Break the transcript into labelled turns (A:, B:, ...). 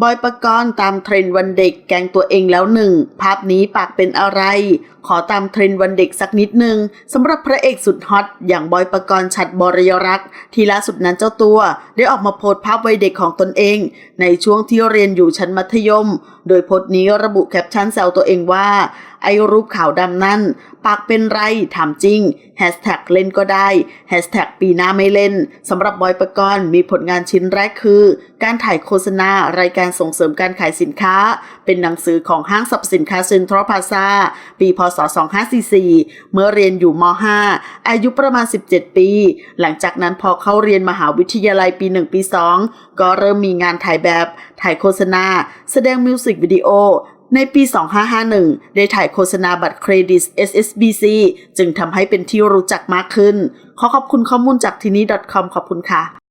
A: บอยประกรณ์ตามเทรนด์วันเด็กแกงตัวเองแล้วหนึ่ง ภาพนี้ปากเป็นอะไร ขอตามเทรนด์วันเด็กสักนิดหนึ่งสำหรับพระเอกสุดฮอต อย่างบอยประกรณ์ฉัดบริยรักษ์ที่ล่าสุดนั้นเจ้าตัว ได้ออกมาโพสภาพวัยเด็กของตนเอง ในช่วงที่เรียนอยู่ชั้นมัธยม โดยโพสต์นี้ระบุแคปชั่นแซวตัวเองว่า ไอรูปขาวดำนั่น ปากเป็นไรถามจริงแฮชแท็กเล่นก็ได้แฮชแท็กปีหน้าไม่เล่นสำหรับบอยปกรณ์มีผลงานชิ้นแรกคือ การถ่ายโฆษณารายการส่งเสริมการขายสินค้า เป็นหนังสือของห้างสรรพสินค้าเซ็นทรัลพาซาปีพศ 2544 เมื่อเรียนอยู่ม .5 อายุประมาณ 17 ปี หลังจากนั้นพอเข้าเรียนมหาวิทยาลัยปี 1 ปี 2 ก็เริ่มมีงานถ่ายแบบ ถ่ายโฆษณา แสดงมิวสิกวิดีโอ ในปี 2551 ได้ถ่ายโฆษณาบัตรเครดิต SSBC จึงทำให้เป็นที่รู้จักมากขึ้น ขอขอบคุณข้อมูลจากที่นี่ .com ขอบคุณค่ะ